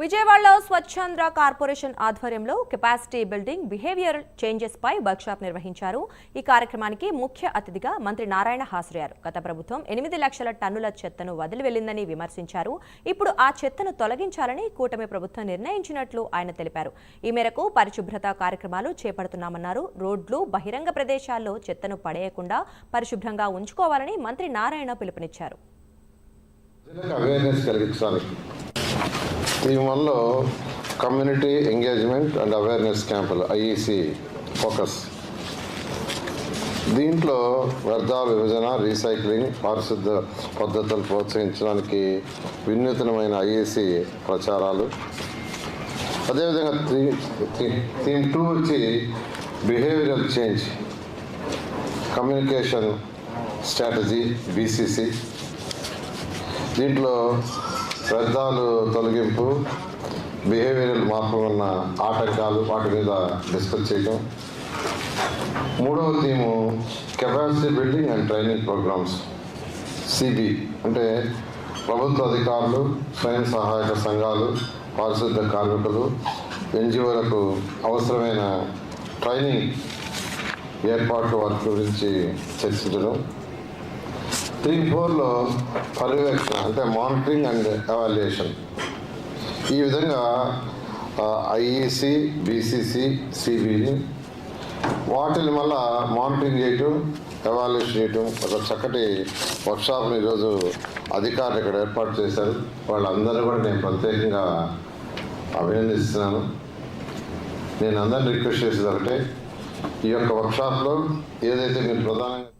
విజయవాడలో స్వచ్ఛాంధ్ర కార్పొరేషన్ ఆధ్వర్యంలో capacity building behaviour changes పై వర్క్షాప్ నిర్వహించారు. ఈ కార్యక్రమానికి ముఖ్య అతిథిగా మంత్రి నారాయణ హాజరయ్యారు. గత ప్రభుత్వం ఎనిమిది లక్షల టన్నుల చెత్తను వదిలి వెళ్ళిందని విమర్శించారు. ఇప్పుడు ఆ చెత్తను తొలగించాలని కూటమి ప్రభుత్వం నిర్ణయించినట్లు ఆయన తెలిపారు. ఈ మేరకు పరిశుభ్రత కార్యక్రమాలు చేపడుతున్నామన్నారు. రోడ్లు బహిరంగ ప్రదేశాల్లో చెత్తను పడేయకుండా పరిశుభ్రంగా ఉంచుకోవాలని మంత్రి నారాయణ పిలుపునిచ్చారు. అవేర్నెస్ కలిగించడానికి ఈ వల్ల కమ్యూనిటీ ఎంగేజ్మెంట్ అండ్ అవేర్నెస్ క్యాంపులు ఐఈసి ఫోకస్. దీంట్లో వ్యర్థ విభజన రీసైక్లింగ్ పారిశుద్ధ పద్ధతులు ప్రోత్సహించడానికి వినూతనమైన ఐఏసి ప్రచారాలు. అదేవిధంగా థీమ్ టూ వచ్చి behavioural change communication strategy BCC. దీంట్లో వ్యర్థాలు తొలగింపు బిహేవియరల్ మార్పు ఉన్న ఆటంకాలు వాటి మీద డిస్కస్ చేయడం మూడవ theme capacity building and training programs CB అంటే ప్రభుత్వ అధికారులు స్వయం సహాయక సంఘాలు పారిశుద్ధ కార్మికులు ఎన్జిఓలకు అవసరమైన ట్రైనింగ్ ఏర్పాట్లు వాటి గురించి చర్చించడం. త్రీ ఫోర్లో పర్యవేక్షణ అంటే మానిటరింగ్ అండ్ ఎవాల్యుయేషన్ ఈ విధంగా ఐఈసి బీసీసీ సిబిని వాటిని మళ్ళా మానిటరింగ్ చేయటం ఎవాల్యుయేషన్ చేయటం ఒక చక్కటి వర్క్షాప్ని ఈరోజు అధికారులు ఇక్కడ ఏర్పాటు చేశారు. వాళ్ళందరూ కూడా నేను ప్రత్యేకంగా అభినందిస్తున్నాను. నేను అందరిని రిక్వెస్ట్ చేసేది ఒకటే. ఈ యొక్క వర్క్షాప్లో ఏదైతే మీరు ప్రధానంగా